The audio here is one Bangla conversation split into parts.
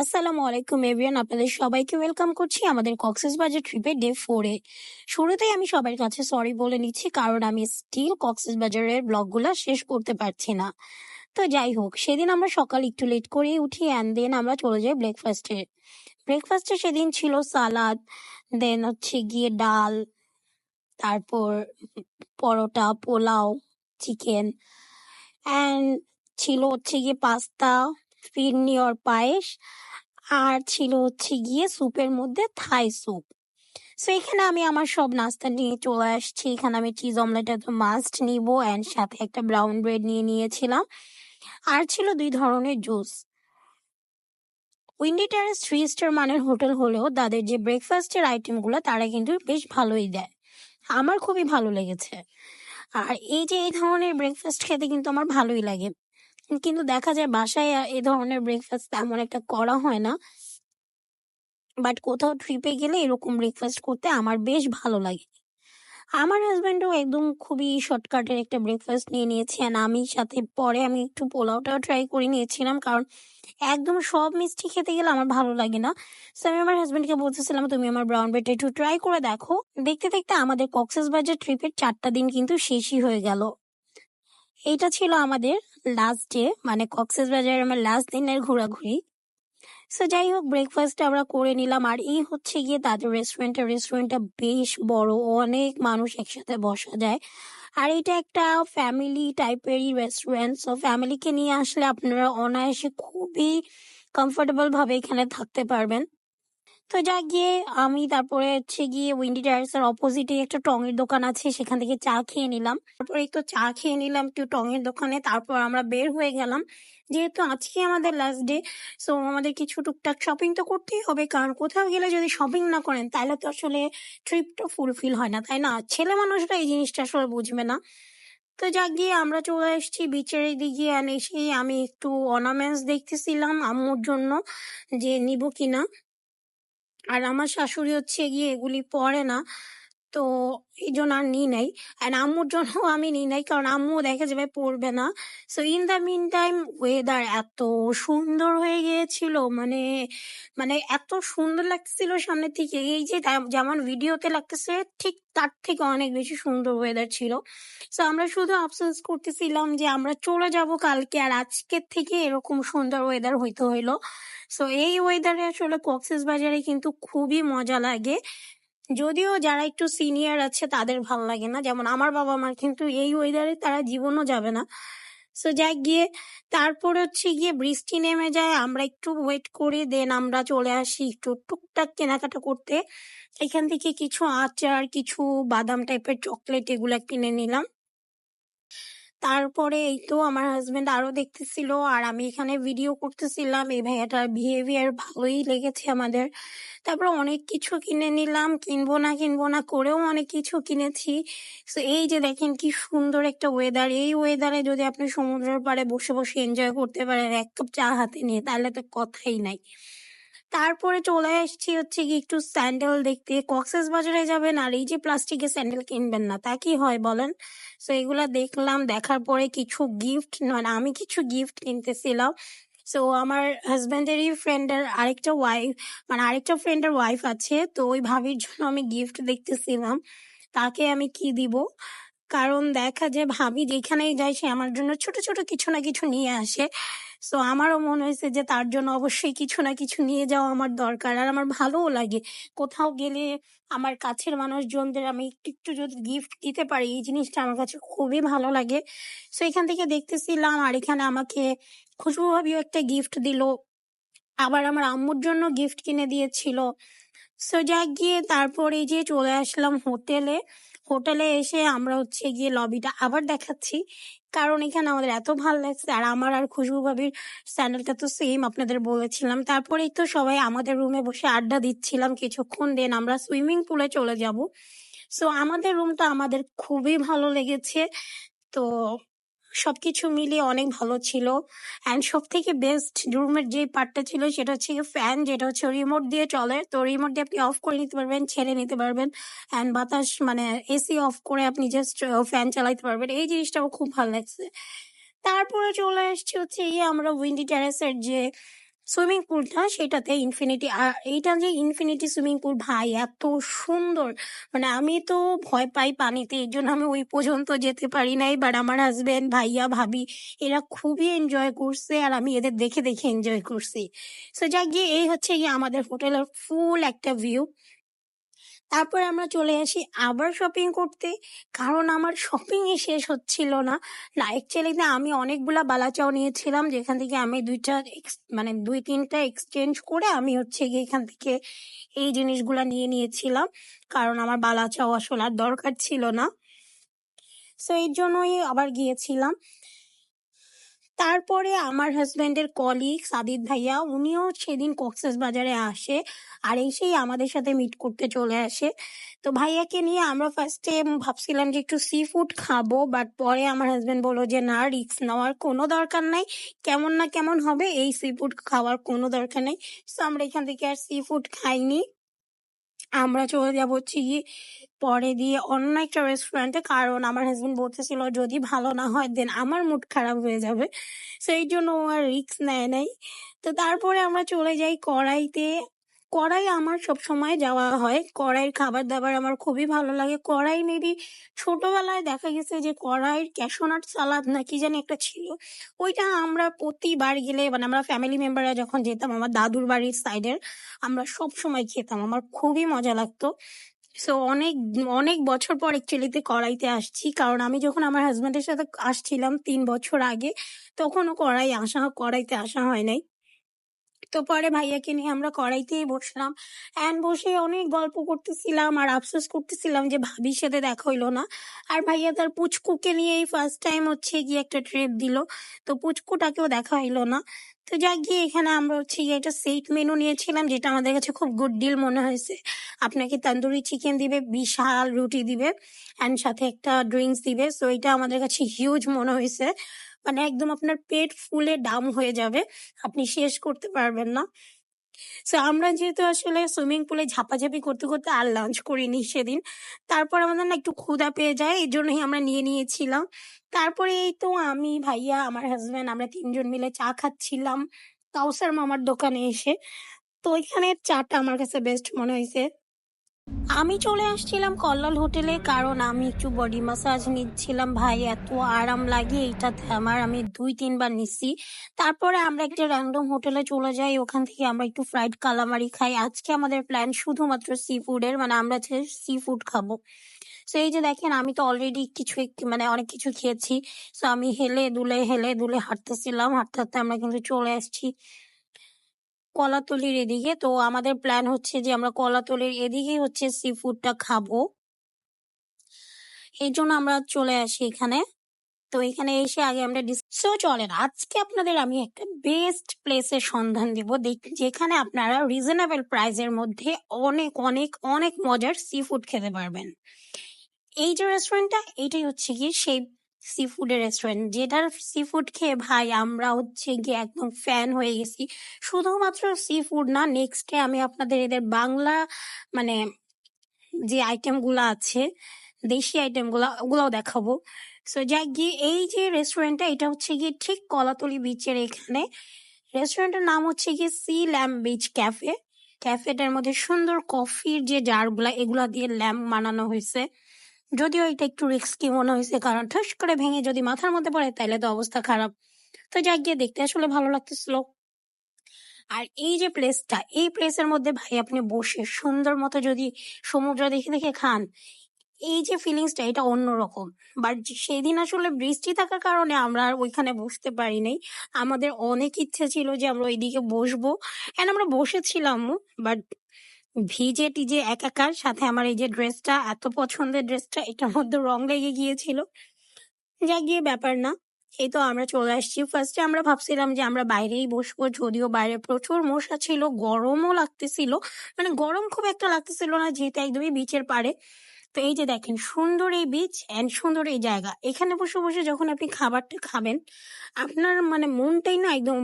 আসসালামু আলাইকুম এভিয়ান আপনাদের সবাইকে ওয়েলকাম করছি আমাদের কক্সেস বাজার ট্রিপে ডে ফোরে শুরুতেই আমি সবার কাছে সরি বলে নিচ্ছি, কারণ আমি স্টিল কক্সেস বাজারের ব্লগগুলো শেষ করতে পারছি না। তো যাই হোক, সেদিন আমরা সকাল একটু লেট করে উঠি অ্যান্ড দেন আমরা চলে যাই ব্রেকফাস্টে ব্রেকফাস্টে সেদিন ছিল সালাদ দেন হচ্ছে গিয়ে ডাল, তারপর পরোটা, পোলাও চিকেন অ্যান্ড ছিল হচ্ছে গিয়ে পাস্তা ফিরনি ওর পায়েস আর ছিল হচ্ছে গিয়ে স্যুপের মধ্যে থাই স্যুপ সো এখানে আমি আমার সব নাস্তা নিয়ে চলে আসছি। এখানে আমি চিজ অমলেট তো মাস্ট নিব অ্যান্ড সাথে একটা ব্রাউন ব্রেড নিয়ে নিয়েছিলাম। আর ছিল দুই ধরনের juice windy terrace three star মানের হোটেল হলেও তাদের যে ব্রেকফাস্টের আইটেমগুলো তারা কিন্তু বেশ ভালোই দেয়। আমার খুবই ভালো লেগেছে। আর এই যে এই ধরনের ব্রেকফাস্ট খেতে কিন্তু আমার ভালোই লাগে। কিন্তু দেখা যায় বাসায় এ ধরনের ব্রেকফাস্ট তেমন একটা করা হয় না। বাট কোথাও ট্রিপে গেলে এরকম ব্রেকফাস্ট করতে আমার বেশ ভালো লাগে। আমার হাজব্যান্ডও একদম খুবই শর্টকাটের একটা ব্রেকফাস্ট নিয়ে নিয়েছেন আমি সাথে পরে আমি একটু পোলাওটাও ট্রাই করে নিয়েছিলাম কারণ একদম সব মিষ্টি খেতে গেলে আমার ভালো লাগে না। সো আমি আমার হাজব্যান্ডকে বলতেছিলাম, তুমি আমার ব্রাউন ব্রেডটা একটু ট্রাই করে দেখো। দেখতে দেখতে আমাদের কক্সেস বাজার ট্রিপের চারটা দিন কিন্তু শেষই হয়ে গেল। এইটা ছিল আমাদের লাস্ট ডে মানে কক্সেস বাজারের আমার লাস্ট দিনের ঘোরাঘুরি। সো যাই হোক ব্রেকফাস্ট আমরা করে নিলাম। আর এই হচ্ছে গিয়ে তাদের রেস্টুরেন্টটা রেস্টুরেন্টটা বেশ বড়, অনেক মানুষ একসাথে বসা যায়। আর এটা একটা ফ্যামিলি টাইপেরই রেস্টুরেন্ট সো ফ্যামিলিকে নিয়ে আসলে আপনারা অনায়াসে খুবই কমফোর্টেবল ভাবে এখানে থাকতে পারবেন। তো যা গিয়ে আমি তারপরে হচ্ছে গিয়ে উইন্ডি টায়ার্সের অপোজিটে একটা টঙের দোকান আছে, সেখান থেকে চা খেয়ে নিলাম। তারপরে একটু চা খেয়ে নিলাম একটু টঙের দোকানে, তারপর আমরা বের হয়ে গেলাম। যেহেতু আজকে আমাদের লাস্ট ডে সো আমাদের কিছু টুকটাক শপিং তো করতেই হবে, কারণ কোথাও গেলে যদি শপিং না করেন, তাহলে তো আসলে ট্রিপটা ফুলফিল হয় না, তাই না? ছেলে মানুষরা এই জিনিসটা আসলে বুঝবে না। তো যাক গিয়ে আমরা চলে এসেছি বিচের দিকে এসে আমি একটু অর্নামেন্টস দেখতেছিলাম আম্মুর জন্য, যে নিব কিনা। আর আমার শাশুড়ি হচ্ছে গিয়ে এগুলি পরে না। তো এই জন্য আর নিই নাই। অ্যান্ড আম্মুর জন্য আমি নিই নাই, কারণ আম্মু দেখা যাবে পড়বে না। So in the mean time weather এত সুন্দর হয়ে গিয়েছিল মানে মানে এত সুন্দর লাগতেছিল সামনে থেকে এই যে যেমন ভিডিওতে লাগতেছে, ঠিক তার থেকে অনেক বেশি সুন্দর ওয়েদার ছিল। সো আমরা শুধু আফসোস করতেছিলাম যে আমরা চলে যাব কালকে, আর আজকের থেকে এরকম সুন্দর ওয়েদার হইতে হইল। সো এই ওয়েদারে আসলে কক্সেস বাজারে কিন্তু খুবই মজা লাগে। যদিও যারা একটু সিনিয়র আছে, তাদের ভালো লাগে না। যেমন আমার বাবা মার কিন্তু এই ওয়েদারে তারা জীবনও যাবে না। সো যাই গিয়ে তারপরে হচ্ছে গিয়ে বৃষ্টি নেমে যায়, আমরা একটু ওয়েট করে দেন আমরা চলে আসি একটু টুকটাক কেনাকাটা করতে। এখান থেকে কিছু আচার, কিছু বাদাম টাইপের চকলেট এগুলো কিনে নিলাম। তারপরে এই তো আমার হাজবেন্ড আরও দেখতেছিল আর আমি এখানে ভিডিও করতেছিলাম। এই ভাইয়াটার বিহেভিয়ার ভালোই লেগেছে আমাদের। তারপর অনেক কিছু কিনে নিলাম, কিনবো না কিনবো না করেও অনেক কিছু কিনেছি। তো এই যে দেখেন কি সুন্দর একটা ওয়েদার এই ওয়েদারে যদি আপনি সমুদ্রের পাড়ে বসে বসে এনজয় করতে পারেন, এক কাপ চা হাতে নিয়ে, তাহলে তো কথাই নাই। তারপরে চলে আসছি হচ্ছে কি একটু স্যান্ডেল দেখতে। কক্সেস বাজারে যাবেন আর এই যে প্লাস্টিকের স্যান্ডেল কিনবেন না, তা কি হয় বলেন? সো এগুলা দেখলাম, দেখার পরে কিছু গিফট মানে আমি কিছু গিফট কিনতেছিলাম। সো আমার হাজব্যান্ডেরই ফ্রেন্ডের আরেকটা ওয়াইফ মানে আরেকটা ফ্রেন্ডের ওয়াইফ আছে, তো ওই ভাবির জন্য আমি গিফট দেখতেছিলাম। তাকে আমি কি দিব? কারণ দেখা যে ভাবি যেখানেই যায় সে আমার জন্য ছোট ছোট কিছু না কিছু নিয়ে আসে। সো আমারও মনে হয়েছে যে তার জন্য অবশ্যই কিছু না কিছু নিয়ে যাওয়া আমার দরকার। আর আমার ভালোও লাগে। কোথাও গেলে আমার কাছের মানুষজনদের আমি একটু একটু যদি গিফট দিতে পারি, এই জিনিসটা আমার কাছে খুবই ভালো লাগে। সো এখান থেকে দেখতেছিলাম আর এখানে আমাকে খুশবু ভাবিও একটা গিফট দিল। আবার আমার আম্মুর জন্য গিফট কিনে দিয়েছিল। সো যাক গিয়ে তারপর যে চলে আসলাম হোটেলে হোটেলে এসে আমরা হচ্ছে গিয়ে লবিটা আবার দেখাচ্ছি। কারণ এখানে আমাদের এত ভালো লাগছে, আর আমার আর খুশবু ভাবির স্যান্ডেলটা তো সেম আপনাদের বলেছিলাম। তারপরেই তো সবাই আমাদের রুমে বসে আড্ডা দিচ্ছিলাম, কিছুক্ষণ দেন আমরা সুইমিং পুলে চলে যাব। সো আমাদের রুমটা আমাদের খুবই ভালো লেগেছে। তো সবকিছু মিলিয়ে অনেক ভালো ছিল। অ্যান্ড সব থেকে বেস্ট রুমের যে পার্টটা ছিল সেটা হচ্ছে ফ্যান যেটা হচ্ছে রিমোট দিয়ে চলে। তো রিমোট দিয়ে আপনি অফ করে নিতে পারবেন, ছেড়ে নিতে পারবেন। অ্যান্ড বাতাস মানে এসি অফ করে আপনি জাস্ট ফ্যান চালাইতে পারবেন। এই জিনিসটা আমার খুব ভালো লাগছে। তারপরে চলে আসছে হচ্ছে গিয়ে আমরা উইন্ডি টেরেসের যে সুইমিং পুলটা সেটাতে ইনফিনিটি আর এইটা যে ইনফিনিটি সুইমিং পুল, ভাই এত সুন্দর। মানে আমি তো ভয় পাই পানিতে এই জন্য আমি ওই পর্যন্ত যেতে পারি নাই। বাট আমার হাজব্যান্ড ভাইয়া, ভাবি, এরা খুবই এনজয় করছে আর আমি এদের দেখে দেখে এনজয় করছি। সো যাক গিয়ে, এই হচ্ছে গিয়ে আমাদের হোটেলের ফুল একটা ভিউ তারপরে আমরা চলে আসি আবার শপিং করতে। কারণ আমার শপিং এ শেষ হচ্ছিল না। অ্যাকচুয়ালিতে আমি অনেকগুলা বালাচাও নিয়েছিলাম, যেখান থেকে আমি দুইটা মানে দুই তিনটা এক্সচেঞ্জ করে আমি হচ্ছে গিয়ে এখান থেকে এই জিনিসগুলা নিয়ে নিয়েছিলাম। কারণ আমার বালাচাও আসলে আর দরকার ছিল না। সো এর জন্যই আবার গিয়েছিলাম। তারপরে আমার হাজবেন্ডের কলিগ সাদিদ ভাইয়া, উনিও সেদিন কক্সেস বাজারে আসে আর এসেই আমাদের সাথে মিট করতে চলে আসে। তো ভাইয়াকে নিয়ে আমরা ফার্স্টে ভাবছিলাম যে একটু সি ফুড খাব বাট পরে আমার হাজবেন্ড বলল যে, না রিস্ক নেওয়ার কোনো দরকার নাই। কেমন না কেমন হবে, এই সি ফুড খাওয়ার কোনো দরকার নেই। সো আমরা এখান থেকে আর সি ফুড খাইনি। আমরা চলে যাব হচ্ছে গিয়ে পরে দিয়ে অন্য একটা রেস্টুরেন্টে কারণ আমার হাজবেন্ড বলতেছিল, যদি ভালো না হয় দেন আমার মুড খারাপ হয়ে যাবে। সেই জন্য ও আর রিস্ক নেয় নাই। তো তারপরে আমরা চলে যাই কড়াইতে। কড়াই আমার সব সময় যাওয়া হয়। কড়াইয়ের খাবার দাবার আমার খুবই ভালো লাগে। কড়াই মেবি ছোটবেলায় দেখা গেছে যে কড়াইয়ের ক্যাশোনাট সালাদ না কি জানি একটা ছিল। ওইটা আমরা প্রতিবার গেলে মানে আমরা ফ্যামিলি মেম্বাররা যখন যেতাম আমার দাদুর বাড়ির সাইডের আমরা সব সময় খেতাম। আমার খুবই মজা লাগতো। সো অনেক অনেক বছর পর অ্যাকচুয়ালিতে কড়াইতে আসছি। কারণ আমি যখন আমার হাজব্যান্ডের সাথে আসছিলাম তিন বছর আগে, তখনও কড়াই আসা, কড়াইতে আসা হয় নাই। তো পরে ভাইয়াকে নিয়ে আমরা কড়াইতেই বসলাম। অ্যান্ড বসে অনেক গল্প করতেছিলাম আর আফসোস করতেছিলাম যে ভাবির সাথে দেখা হইল না। আর ভাইয়া তার পুচকুকে নিয়ে এই ফার্স্ট টাইম হচ্ছে গিয়ে একটা ট্রিপ দিল। তো পুচকুটাকেও দেখা হইল না। তো যাক গিয়ে এখানে আমরা হচ্ছে গিয়ে একটা সেট মেনু নিয়েছিলাম, যেটা আমাদের কাছে খুব গুড ডিল মনে হয়েছে। আপনাকে তন্দুরি চিকেন দিবে, বিশাল রুটি দিবে অ্যান্ড সাথে একটা ড্রিঙ্কস দিবে। সো এটা আমাদের কাছে হিউজ মনে হয়েছে। মানে একদম আপনার পেট ফুলে ডাম হয়ে যাবে। আপনি শেষ করতে পারবেন না। সো আমরা যেহেতু আসলে সুইমিং পুলে ঝাপাঝাপি করতে করতে আর লাঞ্চ করিনি সেদিন। তারপর আমাদের না একটু ক্ষুধা পেয়ে যায় এই জন্যই আমরা নিয়ে নিয়েছিলাম। তারপরে এই তো আমি, ভাইয়া, আমার হাজব্যান্ড আমরা তিনজন মিলে চা খাচ্ছিলাম। কাউসার মামার দোকানে এসে। তো ওইখানে চাটা আমার কাছে বেস্ট মনে হয়েছে আমি চলে আসছিলাম কল্লাল হোটেলে, কারণ আমি একটু বডি মাসাজ নিচ্ছিলাম। ভাই, এত আরাম লাগে, এইটাতে আমার, আমি দুই, তিনবার নিচ্ছি তারপরে আমরা একটা র্যান্ডম হোটেলে চলে যাই, ওখান থেকে আমরা একটু ফ্রাইড কালামারি খাই। আজকে আমাদের প্ল্যান শুধুমাত্র সি ফুডের মানে আমরা সি ফুড খাব। তো এই যে দেখেন, আমি তো অলরেডি কিছু মানে অনেক কিছু খেয়েছি। সো আমি হেলে দুলে হেলে দুলে হাঁটতেছিলাম, হাঁটতে হাঁটতে আমরা কিন্তু চলে আসছি। কলাতলির এদিকে। তো আমাদের প্ল্যান হচ্ছে যে আমরা কলাতলির এদিকেই হচ্ছে সি ফুডটা খাব। এই জন্য আমরা চলে আসি এখানে। তো এখানে এসে আগে আমরা সো চলেন, আজকে আপনাদের আমি একটা বেস্ট প্লেসের সন্ধান দিব। যেখানে আপনারা রিজনেবল প্রাইসের মধ্যে অনেক অনেক অনেক মজার সি ফুড খেতে পারবেন। এই যে রেস্টুরেন্টটা এটাই হচ্ছে কি সেই সি ফুডের রেস্টুরেন্ট যেটার সি ফুড খেয়ে ভাই আমরা হচ্ছে গিয়ে একদম ফ্যান হয়ে গেছি। শুধুমাত্র সি ফুড না নেক্সট আমি আপনাদের এদের বাংলা মানে যে আইটেমগুলো আছে, দেশি আইটেমগুলা, ওগুলাও দেখাবো। সো যাক গিয়ে এই যে রেস্টুরেন্টটা এটা হচ্ছে গিয়ে ঠিক কলাতলি বিচের এখানে। রেস্টুরেন্টের নাম হচ্ছে গিয়ে সি ল্যাম্প বিচ ক্যাফে ক্যাফেটার মধ্যে সুন্দর কফির যে জারগুলা এগুলা দিয়ে ল্যাম্প বানানো হয়েছে। যদিও এটা একটু রিস্কি মনে হয়েছে, কারণ ঠাস করে ভেঙে যদি মাথার মধ্যে পড়ে তাহলে তো অবস্থা খারাপ। তো যাক, গিয়ে দেখতে আসলে ভালো লাগতেছিল। আর এই যে প্লেসটা এই প্লেসের মধ্যে ভাই আপনি বসে সুন্দর মতো যদি সমুদ্র দেখে দেখে খান, এই যে ফিলিংসটা এটা অন্যরকম। বাট সেদিন আসলে বৃষ্টি থাকার কারণে আমরা আর ওইখানে বসতে পারি নাই। আমাদের অনেক ইচ্ছে ছিল যে আমরা ওইদিকে বসবো। এন্ড আমরা বসেছিলাম বাট ভিজে টিজে একাকার। সাথে আমার এই যে ড্রেসটা, এত পছন্দের ড্রেসটা, এটার মধ্যে রং লেগে গিয়েছিল। যা গিয়ে ব্যাপার না। এই তো আমরা চলে আসছি। ফার্স্টে আমরা ভাবছিলাম যে আমরা বাইরেই বসবো, যদিও বাইরে প্রচুর মশা ছিল, গরমও লাগতেছিল। মানে গরম খুব একটা লাগতেছিল না, যেহেতু একদমই বিচের পাড়ে। তো এই যে দেখেন, সুন্দর এই বিচ অ্যান্ড সুন্দর এই জায়গা। এখানে বসে বসে যখন আপনি খাবারটা খাবেন, আপনার মানে মনটাই না একদম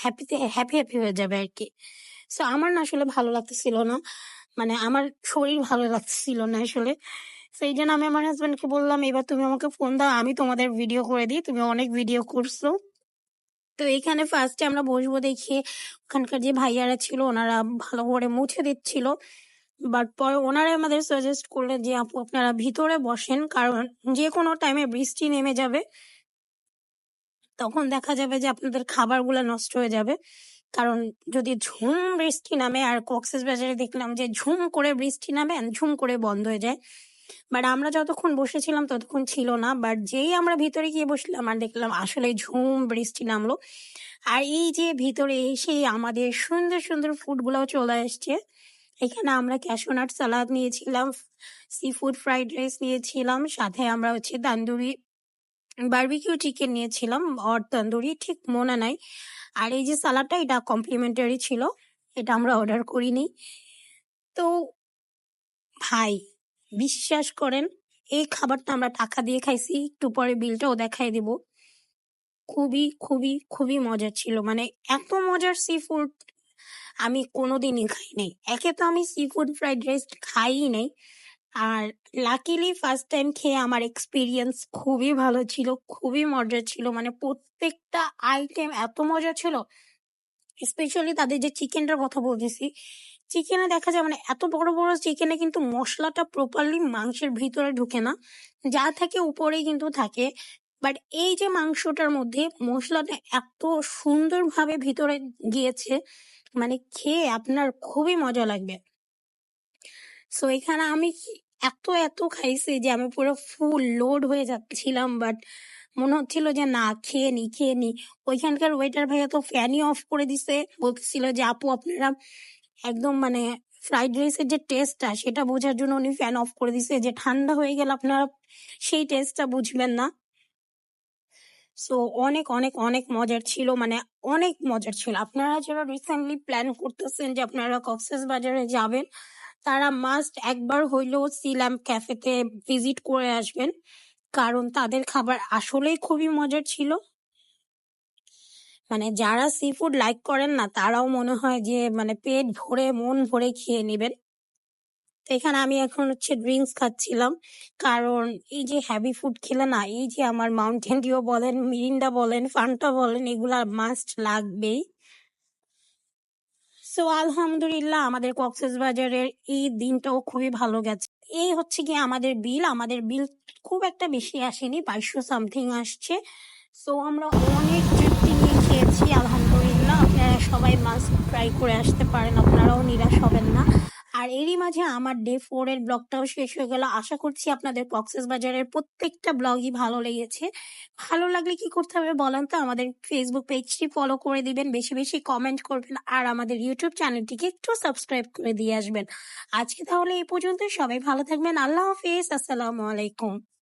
হ্যাপিতে হ্যাপি হ্যাপি হয়ে যাবে আর কি। সো আমার না আসলে ভালো লাগতেছিল না। মানে আমার শরীর ভালো লাগতেছিল না আসলে। সেই জন্য আমি আমার হাজবেন্ডকে বললাম, এবার তুমি আমাকে ফোন দাও, আমি তোমাদের ভিডিও করে দিই, তুমি অনেক ভিডিও করছ। তো এখানে ফার্স্টে আমরা বসবো দেখে, ওখানকার যে ভাইয়ারা ছিল, ওনারা ভালো করে মুছে দিচ্ছিল। বাট পরে ওনারা আমাদের সাজেস্ট করলেন যে, আপু, আপনারা ভিতরে বসেন, কারণ যে কোনো টাইমে বৃষ্টি নেমে যাবে, তখন দেখা যাবে যে আপনাদের খাবারগুলো নষ্ট হয়ে যাবে। কারণ যদি ঝুম বৃষ্টি নামে আর কক্সেস বাজারে দেখলাম যে ঝুম করে বৃষ্টি নামে ঝুম করে বন্ধ হয়ে যায়। বাট আমরা যতক্ষণ বসেছিলাম ততক্ষণ ছিল না। বাট যেই আমরা ভিতরে গিয়ে বসলাম আর দেখলাম আসলে ঝুম বৃষ্টি নামলো। আর এই যে ভিতরে এসে আমাদের সুন্দর সুন্দর ফুডগুলোও চলে আসছে। এখানে আমরা ক্যাশোনাট সালাদ নিয়েছিলাম সি ফুড ফ্রাইড রাইস নিয়েছিলাম, সাথে আমরা হচ্ছে তান্দুরি বারবিকিউ চিকেন নিয়েছিলাম অর তন্দুরি ঠিক মনে নাই। আর এই যে সালাডটা এটা কমপ্লিমেন্টারি ছিল, এটা আমরা অর্ডার করিনি। তো ভাই, বিশ্বাস করেন, এই খাবারটা আমরা টাকা দিয়ে খাইছি, একটু পরে বিলটাও দেখাই দিব। খুবই খুবই খুবই মজার ছিল মানে এত মজার সি ফুড আমি কোনোদিনই খাই নাই একে তো আমি সি ফুড ফ্রাইড রাইস খাইই নাই আর লাকিলি ফার্স্ট টাইম খেয়ে আমার এক্সপিরিয়েন্স খুবই ভালো ছিল, খুবই মজার ছিল। মানে প্রত্যেকটা আইটেম এত মজা ছিল স্পেশালি তাদের যে চিকেনটার কথা বলতেছি চিকেনে দেখা যায় মানে এত বড় বড় চিকেনে কিন্তু মশলাটা প্রপারলি মাংসের ভিতরে ঢুকে না, যা থাকে উপরেই কিন্তু থাকে। বাট এই যে মাংসটার মধ্যে মশলাটা এত সুন্দরভাবে ভিতরে গিয়েছে মানে খেয়ে আপনার খুবই মজা লাগবে। সো এখানে আমি এত এত খাইছে যে আমি পুরো ফুল লোড হয়ে যাচ্ছিলাম বাট মনে হচ্ছিল যে না, খেয়ে নি খেয়ে নি। ওইখানকার ওয়েটার ভাইয়া তো ফ্যানই অফ করে দিছে। বলতেছিল যে, আপু, আপনারা একদম মানে ফ্রাইড রাইসের যে টেস্টটা সেটা বোঝার জন্য উনি ফ্যান অফ করে দিছে যে, ঠান্ডা হয়ে গেলে আপনারা সেই টেস্টটা বুঝবেন না। সো অনেক অনেক অনেক মজার ছিল মানে অনেক মজার ছিল। আপনারা যারা রিসেন্টলি প্ল্যান করতেছেন যে, আপনারা কক্সেস বাজারে যাবেন তারা মাস্ট একবার হইলেও সি ল্যাম্প ক্যাফেতে ভিজিট করে আসবেন। কারণ তাদের খাবার আসলেই খুবই মজার ছিল। মানে যারা সি ফুড লাইক করেন না, তারাও মনে হয় যে মানে পেট ভরে, মন ভরে খেয়ে নেবেন। তো এখানে আমি এখন হচ্ছে ড্রিঙ্কস খাচ্ছিলাম। কারণ এই যে হ্যাভি ফুড খেলে না, এই যে আমার মাউন্টেন ডিও বলেন মিরিন্ডা বলেন ফান্টা বলেন, এগুলা মাস্ট লাগবেই। সো আলহামদুলিল্লাহ আমাদের কক্সেস বাজারের এই দিনটাও খুবই ভালো গেছে। এই হচ্ছে কি আমাদের বিল। আমাদের বিল খুব একটা বেশি আসেনি বাইশশো সামথিং আসছে। সো আমরা অনেক তৃপ্তি নিয়ে খেয়েছি, আলহামদুলিল্লাহ। আপনারা সবাই মাস্ক ট্রাই করে আসতে পারেন, আপনারাও নিরাশ হবেন না। আর এরই মাঝে আমার ডে ফোর এর ব্লগটাও শেষ হয়ে গেল। আশা করছি আপনাদের কক্সেস বাজারের প্রত্যেকটা ব্লগই ভালো লেগেছে। ভালো লাগলে কি করতে হবে বলেন তো? আমাদের ফেসবুক পেজটি ফলো করে দিবেন, বেশি বেশি কমেন্ট করবেন, আর আমাদের ইউটিউব চ্যানেলটিকে একটু সাবস্ক্রাইব করে দিয়ে আসবেন। আজকে তাহলে এই পর্যন্ত সবাই ভালো থাকবেন। আল্লাহ হাফিজ। আসসালামু আলাইকুম।